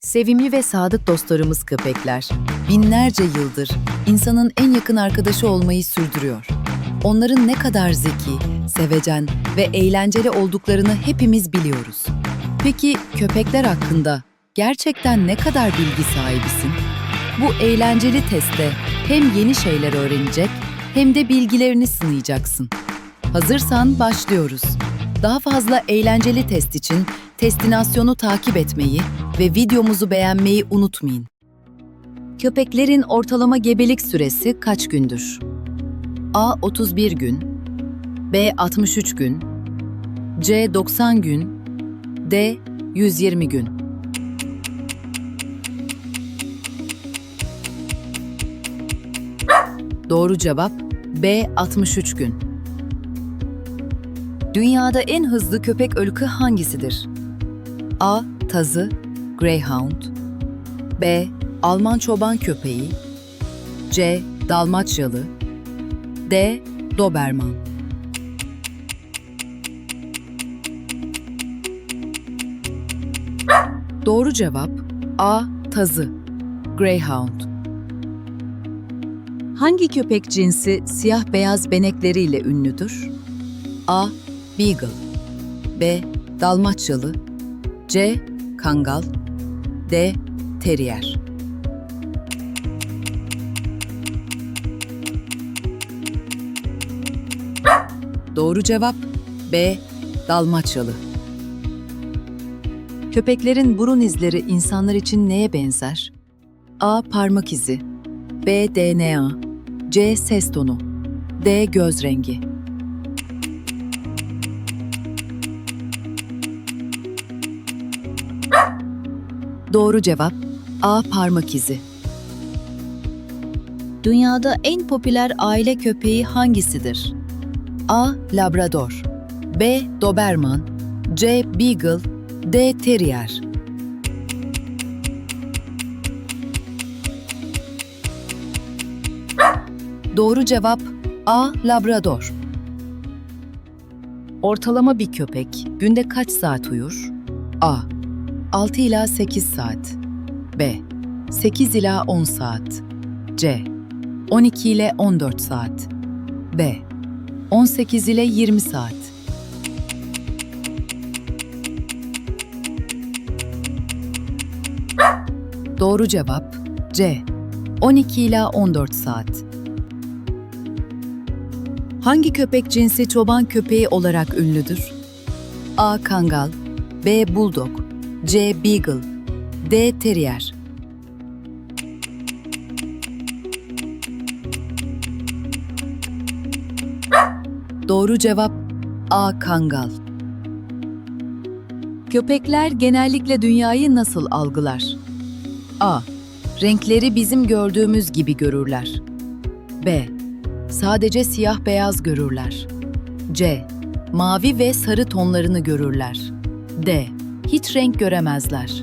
Sevimli ve sadık dostlarımız köpekler, binlerce yıldır insanın en yakın arkadaşı olmayı sürdürüyor. Onların ne kadar zeki, sevecen ve eğlenceli olduklarını hepimiz biliyoruz. Peki köpekler hakkında gerçekten ne kadar bilgi sahibisin? Bu eğlenceli testte hem yeni şeyler öğrenecek hem de bilgilerini sınayacaksın. Hazırsan başlıyoruz. Daha fazla eğlenceli test için destinasyonu takip etmeyi ve videomuzu beğenmeyi unutmayın. Köpeklerin ortalama gebelik süresi kaç gündür? A 31 gün, B 63 gün, C 90 gün, D 120 gün. Doğru cevap B 63 gün. Dünyada en hızlı köpek ırkı hangisidir? A. Tazı, Greyhound B. Alman çoban köpeği C. Dalmaçyalı D. Doberman Doğru cevap A. Tazı, Greyhound Hangi köpek cinsi siyah beyaz benekleriyle ünlüdür? A. Beagle B. Dalmaçyalı C. Kangal D. Terrier Doğru cevap B. Dalmaçyalı Köpeklerin burun izleri insanlar için neye benzer? A. Parmak izi B. DNA C. Ses tonu D. Göz rengi Doğru cevap A. Parmak izi. Dünyada en popüler aile köpeği hangisidir? A. Labrador B. Doberman C. Beagle D. Terrier Doğru cevap A. Labrador. Ortalama bir köpek günde kaç saat uyur? A. 6 ila 8 saat. B. 8 ila 10 saat. C. 12 ile 14 saat. B. 18 ile 20 saat. Doğru cevap C. 12 ila 14 saat. Hangi köpek cinsi çoban köpeği olarak ünlüdür? A. Kangal B. Bulldog C. Beagle D. Terrier Doğru cevap A. Kangal Köpekler genellikle dünyayı nasıl algılar? A. Renkleri bizim gördüğümüz gibi görürler. B. Sadece siyah beyaz görürler. C. Mavi ve sarı tonlarını görürler. D. Hiç renk göremezler.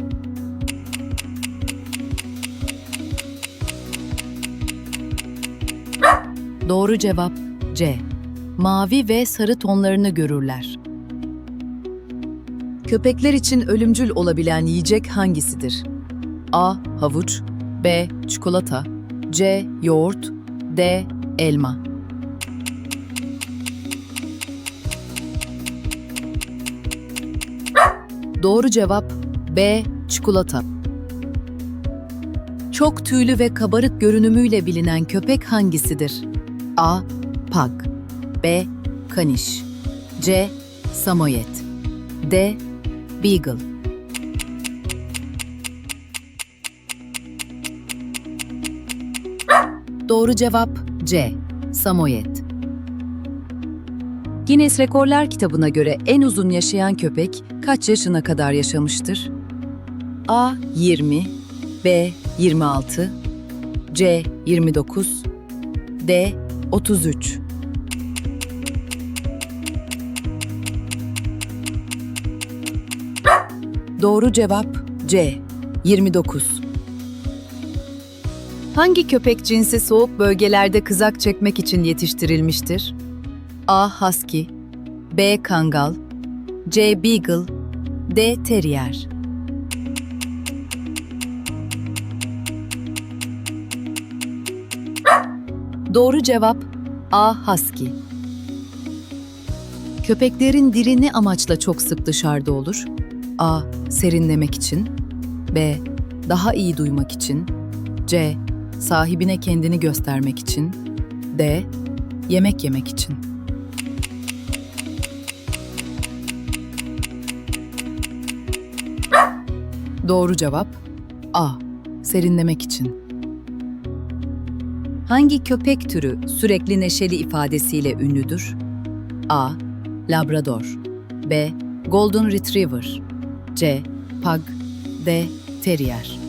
Doğru cevap C. Mavi ve sarı tonlarını görürler. Köpekler için ölümcül olabilen yiyecek hangisidir? A. Havuç B. Çikolata C. Yoğurt D. Elma Doğru cevap B. Çikolata. Çok tüylü ve kabarık görünümüyle bilinen köpek hangisidir? A. Pug B. Kaniş C. Samoyed D. Beagle Doğru cevap C. Samoyed. Guinness Rekorlar kitabına göre en uzun yaşayan köpek kaç yaşına kadar yaşamıştır? A 20, B 26, C 29, D 33. Doğru cevap C 29. Hangi köpek cinsi soğuk bölgelerde kızak çekmek için yetiştirilmiştir? A. Husky B. Kangal C. Beagle D. Terrier Doğru cevap A. Husky Köpeklerin dili ne amaçla çok sık dışarıda olur? A. Serinlemek için B. Daha iyi duymak için C. Sahibine kendini göstermek için D. Yemek yemek için Doğru cevap A. Serinlemek için. Hangi köpek türü sürekli neşeli ifadesiyle ünlüdür? A. Labrador B. Golden Retriever C. Pug D. Terrier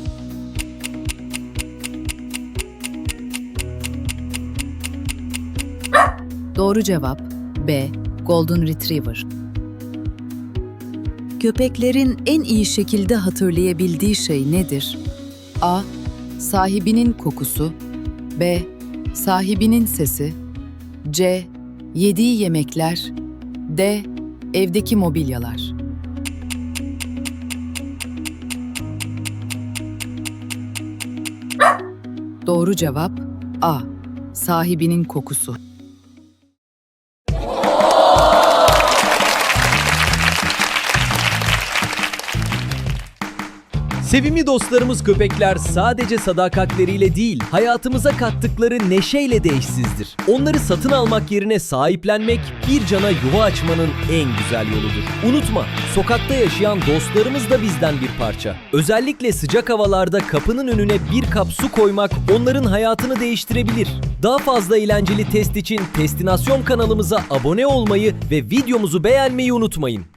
Doğru cevap B. Golden Retriever. Köpeklerin en iyi şekilde hatırlayabildiği şey nedir? A. Sahibinin kokusu B. Sahibinin sesi C. Yediği yemekler D. Evdeki mobilyalar Doğru cevap A. Sahibinin kokusu. Sevimli dostlarımız köpekler sadece sadakatleriyle değil, hayatımıza kattıkları neşeyle de eşsizdir. Onları satın almak yerine sahiplenmek bir cana yuva açmanın en güzel yoludur. Unutma, sokakta yaşayan dostlarımız da bizden bir parça. Özellikle sıcak havalarda kapının önüne bir kap su koymak onların hayatını değiştirebilir. Daha fazla eğlenceli test için Testinasyon kanalımıza abone olmayı ve videomuzu beğenmeyi unutmayın.